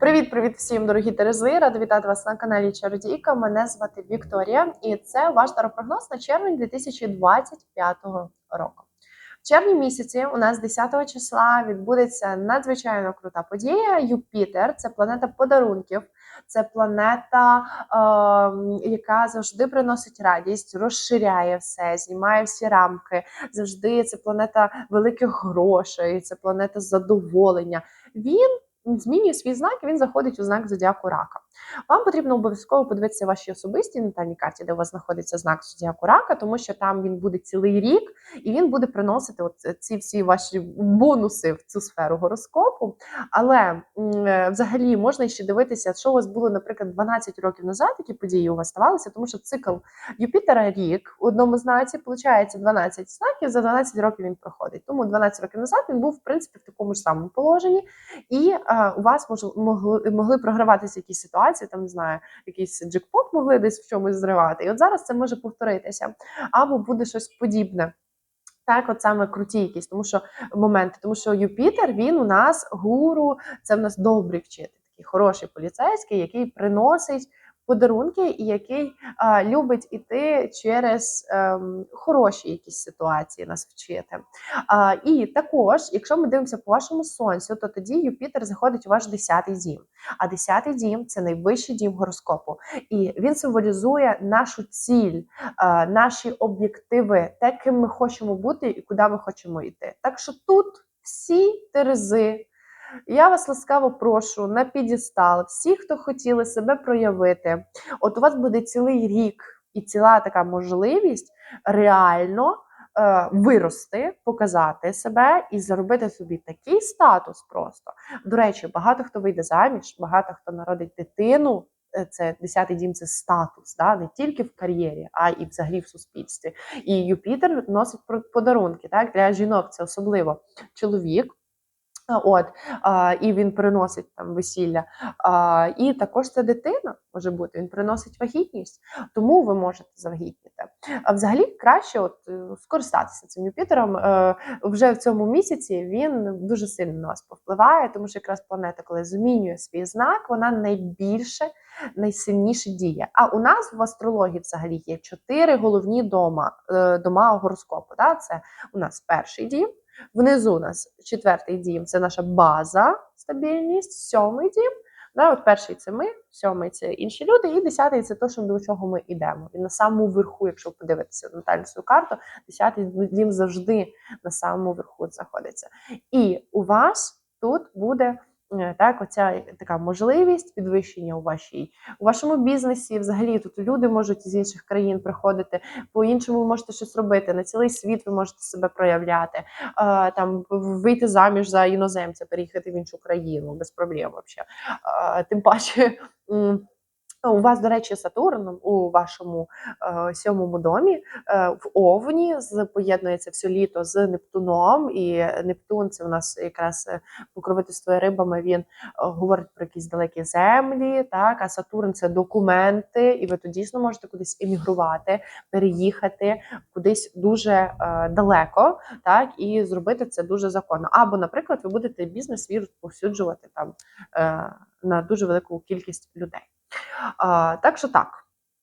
Привіт, привіт всім, дорогі Терези! Рада вітати вас на каналі Чародійка. Мене звати Вікторія, і це ваш таропрогноз на червень 2025 року. В червні місяці у нас 10 числа відбудеться надзвичайно крута подія. Юпітер це планета подарунків, це планета, е, яка завжди приносить радість, розширяє все, знімає всі рамки. Завжди це планета великих грошей, це планета задоволення. Він змінює свій знак, він заходить у знак зодіаку рака. Вам потрібно обов'язково подивитися ваші особисті натальні карті, де у вас знаходиться знак зодіаку рака, тому що там він буде цілий рік, і він буде приносити от ці всі ваші бонуси в цю сферу гороскопу. Але е, взагалі можна ще дивитися, що у вас було, наприклад, 12 років назад, які події у вас ставалися, тому що цикл Юпітера рік у одному знаці, виходить 12 знаків, за 12 років він проходить. Тому 12 років назад він був в принципі в такому ж самому положенні, і е, у вас мож, могли, могли програватися якісь ситуації, там не знаю, якийсь джекпот могли десь в чомусь зривати. І от зараз це може повторитися, або буде щось подібне. Так, от саме круті якісь, тому що моменти, тому що Юпітер він у нас гуру, це в нас добрий вчитель, такий хороший поліцейський, який приносить подарунки і який а, любить іти через ем, хороші якісь ситуації нас вчити. А, і також, якщо ми дивимося по вашому сонцю, то тоді Юпітер заходить у ваш 10-й дім. А 10-й дім це найвищий дім гороскопу. І він символізує нашу ціль, е, наші об'єктиви, те, ким ми хочемо бути і куди ми хочемо йти. Так що тут всі терези. Я вас ласкаво прошу на підістал, всі, хто хотіли себе проявити. От у вас буде цілий рік і ціла така можливість реально е, вирости, показати себе і заробити собі такий статус просто. До речі, багато хто вийде заміж, багато хто народить дитину. е, Це 10-й дім, це статус, да? не тільки в кар'єрі, а і взагалі в суспільстві. І Юпітер носить подарунки. Так? Для жінок це особливо чоловік. А, От, а, і він приносить там весілля. А, і також це дитина може бути, він приносить вагітність, тому ви можете завагітніти. А взагалі краще от, е, скористатися цим Юпітером. Е, вже в цьому місяці він дуже сильно на вас повпливає, тому що якраз планета, коли змінює свій знак, вона найбільше, найсильніше діє. А у нас в астрології взагалі є чотири головні дома, е, дома гороскопу. Да? Це у нас перший дім. Внизу у нас четвертий дім це наша база, стабільність, сьомий дім. Да, от перший це ми, сьомий це інші люди, і десятий це те, що до чого ми йдемо. І на самому верху, якщо подивитися на свою карту, десятий дім завжди на самому верху знаходиться. І у вас тут буде так, оця така можливість підвищення у вашій у вашому бізнесі. Взагалі тут люди можуть з інших країн приходити, по-іншому ви можете щось робити. На цілий світ ви можете себе проявляти, е, там вийти заміж за іноземця, переїхати в іншу країну без проблем взагалі. Е, Тим паче. М, У вас, до речі, Сатурн у вашому е, сьомому домі е, в Овні з- поєднується все літо з Нептуном, і Нептун це у нас якраз е, покровительство рибами. Він е, говорить про якісь далекі землі, так а Сатурн це документи, і ви то дійсно можете кудись емігрувати, переїхати кудись дуже е, далеко, так і зробити це дуже законно. Або, наприклад, ви будете бізнес свій розповсюджувати там е, на дуже велику кількість людей. Так що так.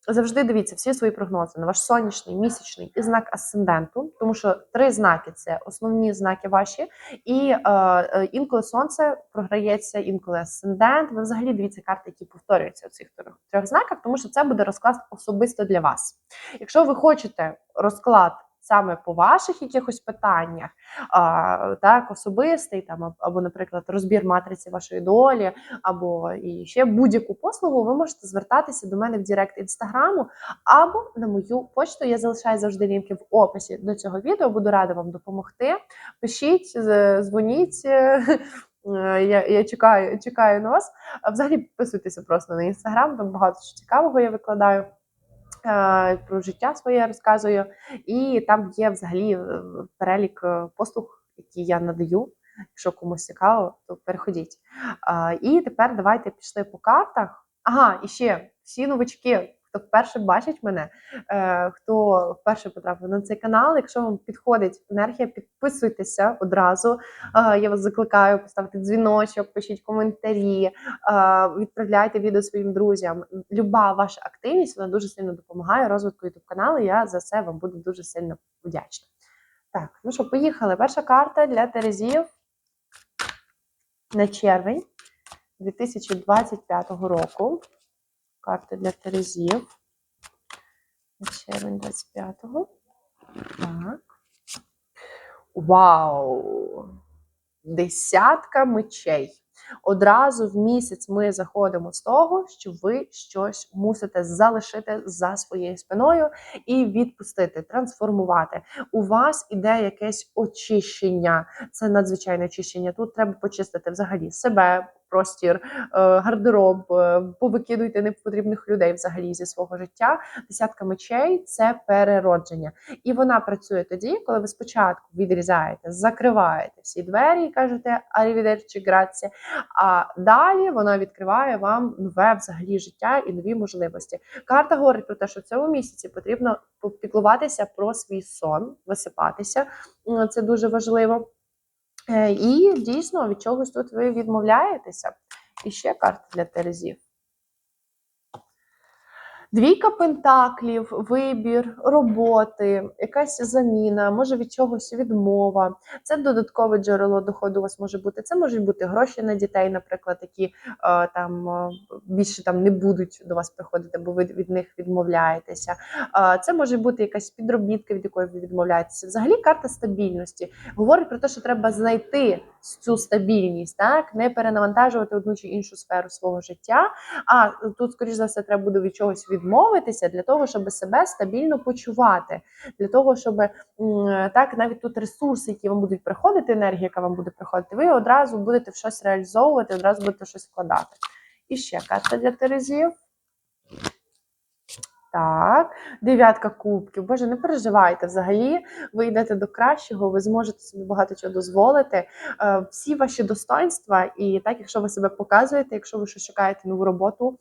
Завжди дивіться всі свої прогнози на ваш сонячний, місячний і знак асценденту, тому що три знаки це основні знаки ваші, і е, е, інколи сонце програється, інколи асцендент. Ви взагалі дивіться карти, які повторюються у цих трьох знаках, тому що це буде розклад особисто для вас. Якщо ви хочете розклад саме по ваших якихось питаннях, а, так особистий, там або, наприклад, розбір матриці вашої долі, або і ще будь-яку послугу, ви можете звертатися до мене в Директ інстаграму або на мою почту. Я залишаю завжди лінки в описі до цього відео. Буду рада вам допомогти. Пишіть, дзвоніть. е, Я, я чекаю, чекаю на вас. Взагалі підписуйтеся просто на інстаграм, там багато що цікавого я викладаю. Е, Про життя своє розказую, і там є взагалі е, перелік е, послуг, які я надаю. Якщо комусь цікаво, то переходіть. І тепер давайте пішли по картах. Ага, і ще всі новачки, хто вперше бачить мене, е, хто вперше потрапив на цей канал. Якщо вам підходить енергія, підписуйтеся одразу. Е, Я вас закликаю поставити дзвіночок, пишіть коментарі, е, відправляйте відео своїм друзям. Люба ваша активність вона дуже сильно допомагає розвитку youtube каналу. Я за це вам буду дуже сильно вдячна. Так, ну що, поїхали. Перша карта для Терезів на червень 2025 року. Карти для Терезів. Червень 25-го. Так. Вау! Десятка мечей. Одразу в місяць ми заходимо з того, що ви щось мусите залишити за своєю спиною і відпустити, трансформувати. У вас іде якесь очищення. Це надзвичайне очищення. Тут треба почистити взагалі себе, простір, е, гардероб, е, повикидуйте непотрібних людей взагалі зі свого життя. Десятка мечей це переродження. І вона працює тоді, коли ви спочатку відрізаєте, закриваєте всі двері і кажете «Arrivederci, grazie», а далі вона відкриває вам нове взагалі життя і нові можливості. Карта говорить про те, що в цьому місяці потрібно попіклуватися про свій сон, висипатися. Це дуже важливо. Е, І дійсно від чогось тут ви відмовляєтеся. І ще карта для Терезів. Двійка пентаклів, вибір, роботи, якась заміна, може від чогось відмова. Це додаткове джерело доходу у вас може бути. Це можуть бути гроші на дітей, наприклад, які е, там е, більше там не будуть до вас приходити, бо ви від них відмовляєтеся. Е, це може бути якась підробітка, від якої ви відмовляєтеся. Взагалі карта стабільності говорить про те, що треба знайти цю стабільність, так не перенавантажувати одну чи іншу сферу свого життя. А тут, скоріш за все, треба буде від чогось відмовитися для того, щоб себе стабільно почувати, для того, щоб так навіть тут ресурси, які вам будуть приходити, енергія, яка вам буде приходити, ви одразу будете в щось реалізовувати, одразу будете щось вкладати. І ще карта для Терезів. Так, дев'ятка кубків. Боже, не переживайте взагалі. Ви йдете до кращого, ви зможете собі багато чого дозволити. Е, Всі ваші достоинства, і так, якщо ви себе показуєте, якщо ви щось шукаєте нову роботу,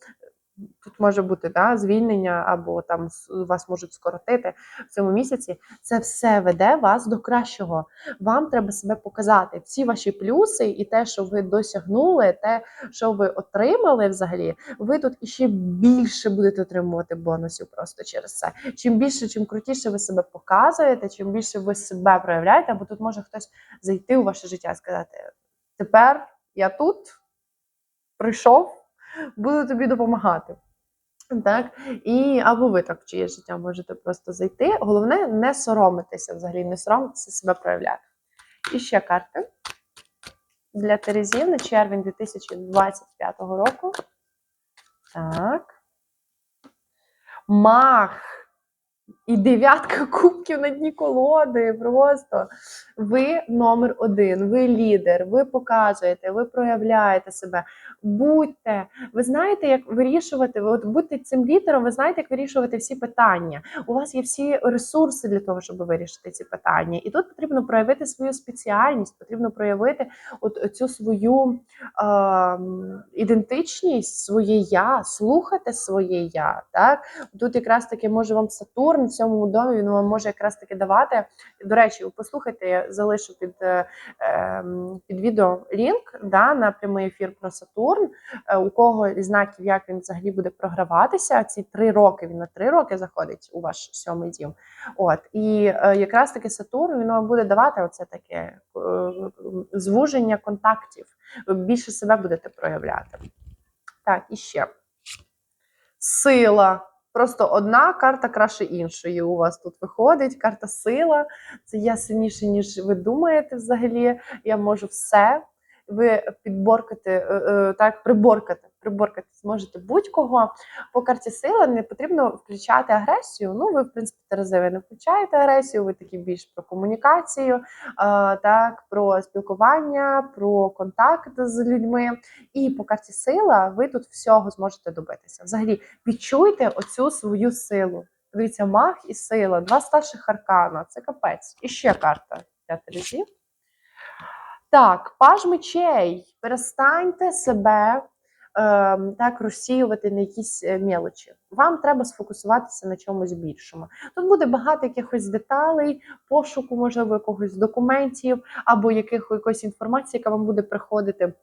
тут може бути да, звільнення, або там вас можуть скоротити в цьому місяці. Це все веде вас до кращого. Вам треба себе показати. Всі ваші плюси і те, що ви досягнули, те, що ви отримали взагалі, ви тут іще більше будете отримувати бонусів просто через це. Чим більше, чим крутіше ви себе показуєте, чим більше ви себе проявляєте, або тут може хтось зайти у ваше життя і сказати: тепер я тут прийшов, буду тобі допомагати. Так, і або ви так в чиє життя можете просто зайти. Головне, не соромитися взагалі, не соромитися себе проявляти. І ще карти для Терезів на червень 2025 року. Так. Мах. І дев'ятка кубків на дні колоди. Просто ви номер один, ви лідер, ви показуєте, ви проявляєте себе. Будьте, ви знаєте, як вирішувати. Ви от будьте цим лідером, ви знаєте, як вирішувати всі питання. У вас є всі ресурси для того, щоб вирішити ці питання. І тут потрібно проявити свою спеціальність, потрібно проявити от цю свою е, ідентичність, своє я, слухати своє я. Так тут якраз таки може вам Сатурн цьому домі він вам може якраз таки давати. До речі, послухайте, я залишу під, е, ем, під відео лінк да, на прямий ефір про Сатурн. Е, У кого із знаків, як він взагалі буде програватися. Ці три роки він на три роки заходить у ваш сьомий дім. От і е, якраз таки Сатурн він вам буде давати оце таке звуження контактів. Ви більше себе будете проявляти. Так, і ще сила. Просто одна карта краще іншої. У вас тут виходить. Карта сила. Це я сильніше, ніж ви думаєте взагалі. Я можу все. Ви підборкати, е, е, так, приборкати, приборкати зможете будь-кого. По карті сила не потрібно включати агресію. Ну, ви, в принципі, терезиви не включаєте агресію, ви такі більш про комунікацію, так, про спілкування, про контакт з людьми. І по карті сила ви тут всього зможете добитися. Взагалі, відчуйте оцю свою силу. Дивіться, маг і сила, два старших аркана. Це капець. І ще карта для Терезів. Так, паж мечей. Перестаньте себе так розсіювати на якісь е, мелочі. Вам треба сфокусуватися на чомусь більшому. Тут буде багато якихось деталей, пошуку, можливо, якогось документів або якихось інформації, яка вам буде приходити.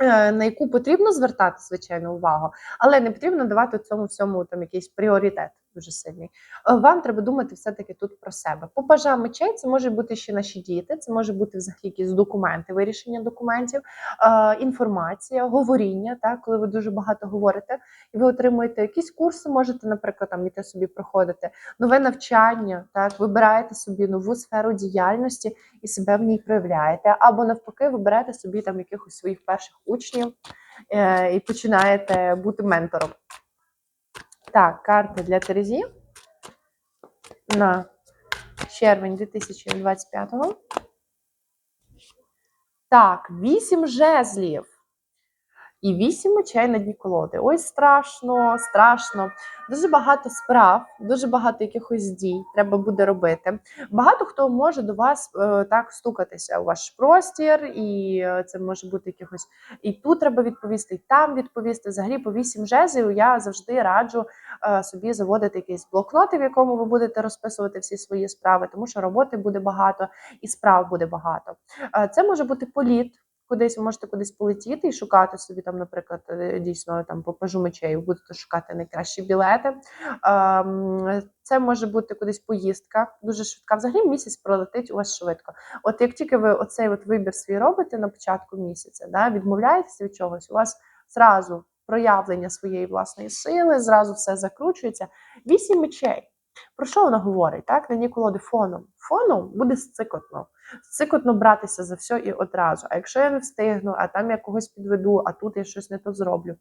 е, На яку потрібно звертати звичайно увагу, але не потрібно давати цьому всьому там якийсь пріоритет дуже сильний. Е, Вам треба думати все-таки тут про себе. По пажам мечей це можуть бути ще наші діти, це може бути взагалі якісь документи, вирішення документів, е, інформація, говоріння. Так, коли ви дуже багато говорите, і ви отримуєте якісь курси, можете, наприклад, там іти собі проходити нове навчання, так вибираєте собі нову сферу діяльності і себе в ній проявляєте, або навпаки, вибираєте собі там якихось своїх перших учнів е, і починаєте бути ментором. Так, карти для Терезі на червень 2025-го. Так, вісім жезлів. І вісім мечей на дні колоди. Ой, страшно, страшно. Дуже багато справ, дуже багато якихось дій треба буде робити. Багато хто може до вас е, так стукатися у ваш простір, і е, це може бути якихось і тут треба відповісти, і там відповісти. Взагалі, по вісім жезлів я завжди раджу е, собі заводити якийсь блокнот, в якому ви будете розписувати всі свої справи, тому що роботи буде багато і справ буде багато. Це може бути політ. Кудись ви можете кудись полетіти і шукати собі там, наприклад, е, дійсно там по пажу мечей, будете шукати найкращі білети. Ем, Це може бути кудись поїздка, дуже швидка. Взагалі місяць пролетить у вас швидко. От як тільки ви оцей от вибір свій робите на початку місяця, да, відмовляєтеся від чогось, у вас зразу проявлення своєї власної сили, зразу все закручується. Вісім мечей. Про що вона говорить? Так, на колоди фоном. Фоном буде сцикотно. Сцикотно братися за все і одразу. А якщо я не встигну, а там я когось підведу, а тут я щось не то зроблю.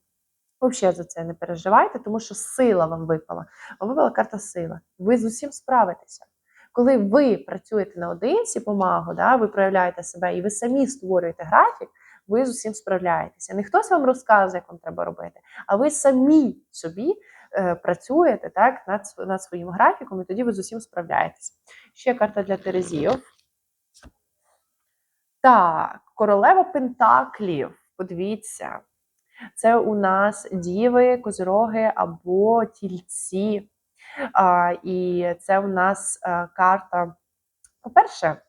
Взагалі за це не переживайте, тому що сила вам випала. Вам випала карта сила. Ви з усім справитеся. Коли ви працюєте наодинці по магу, да, ви проявляєте себе і ви самі створюєте графік, ви з усім справляєтеся. Не хтось вам розказує, як вам треба робити, а ви самі собі е, працюєте так, над, над своїм графіком, і тоді ви з усім справляєтесь. Ще карта для Терезів. Так, королева Пентаклів. Подивіться. Це у нас діви, козороги або тільці. А, і це у нас е, карта. По-перше,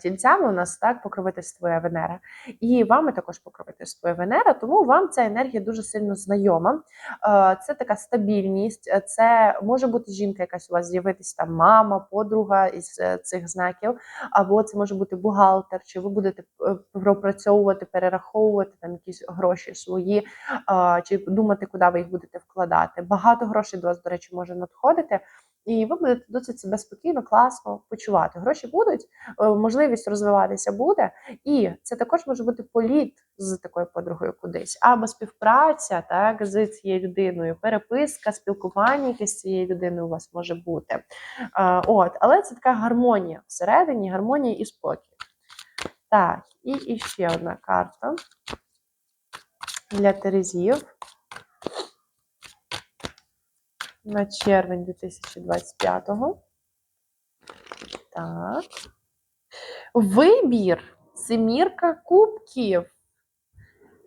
тільцями у нас так покровительствує Венера. І вами також покровительствує Венера, тому вам ця енергія дуже сильно знайома. Е, Це така стабільність, е, це може бути жінка, якась у вас з'явитись там мама, подруга із е, цих знаків, або це може бути бухгалтер, чи ви будете е, пропрацьовувати, перераховувати там якісь гроші свої, чи думати, куди ви їх будете вкладати. Багато грошей до вас, до речі, може надходити. І ви будете досить себе спокійно, класно почувати. Гроші будуть, е, можливість розвиватися буде, і це також може бути політ з такою подругою кудись, або співпраця так з цією людиною, переписка, спілкування якесь з цією людиною у вас може бути. Е, От, але це така гармонія всередині, гармонія і спокій. Так, і ще одна карта для Терезів на червень 2025-го. Так. Вибір. Семірка кубків.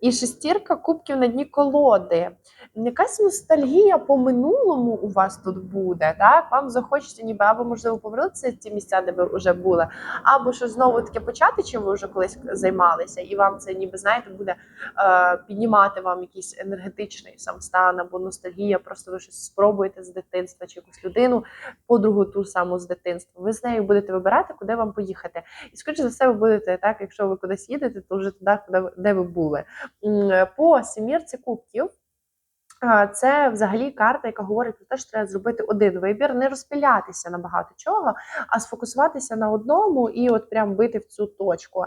І шестірка кубків на дні колоди. Якась ностальгія по минулому у вас тут буде. Так? Вам захочеться ніби або можливо повернутися в ті місця, де ви вже були, або що знову таки почати, чим ви вже колись займалися, і вам це ніби знаєте буде е, піднімати вам якийсь енергетичний сам стан або ностальгія. Просто ви щось спробуєте з дитинства чи якусь людину, подругу ту саму з дитинства. Ви з нею будете вибирати, куди вам поїхати. І скоріше за все, ви будете так, якщо ви кудись їдете, то вже туди, куди де ви були. М, По сімірці кубків. Це взагалі карта, яка говорить про те, що треба зробити один вибір, не розпилятися на багато чого, а сфокусуватися на одному і от прям бити в цю точку.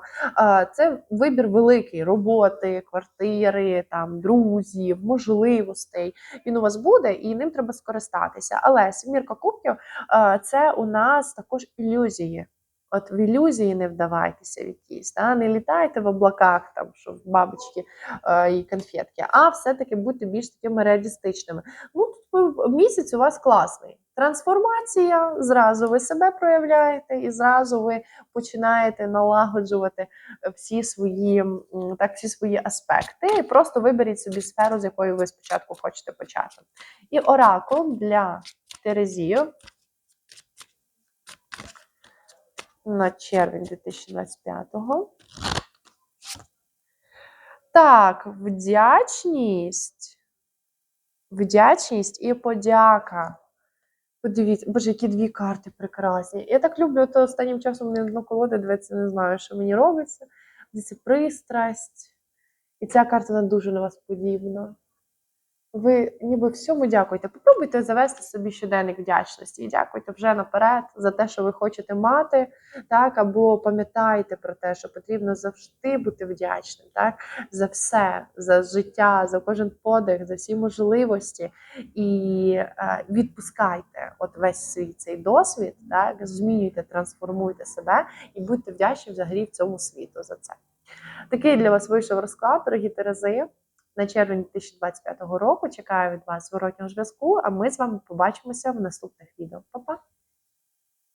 Це вибір великий роботи, квартири, там друзів, можливостей. Він у вас буде, і ним треба скористатися. Але сімірка кубків це у нас також ілюзії. От в ілюзії не вдавайтеся в якісь, да? не літайте в облаках, там, що бабочки е, і конфетки, а все-таки будьте більш такими реалістичними. Ну, тут місяць у вас класний. трансформація, зразу ви себе проявляєте, і зразу ви починаєте налагоджувати всі свої, так, всі свої аспекти. І просто виберіть собі сферу, з якої ви спочатку хочете почати. І оракул для Терезію на червень 2025-го. Так, вдячність. Вдячність і подяка. Подивіться, боже, які дві карти прекрасні. Я так люблю, то останнім часом не одну колоду дивитися, не знаю, що мені робиться. Це пристрасть. І ця карта вона дуже на вас подібна. Ви ніби всьому дякуєте. Попробуйте завести собі щоденник вдячності і дякуйте вже наперед за те, що ви хочете мати, так, або пам'ятайте про те, що потрібно завжди бути вдячним, так, за все, за життя, за кожен подих, за всі можливості. І е, відпускайте от весь свій цей досвід, так, змінюйте, трансформуйте себе і будьте вдячні взагалі в цьому світу за це. Такий для вас вийшов розклад, дорогі Терези. На червень 2025 року чекаю від вас зворотнього зв'язку, а ми з вами побачимося в наступних відео. Па-па!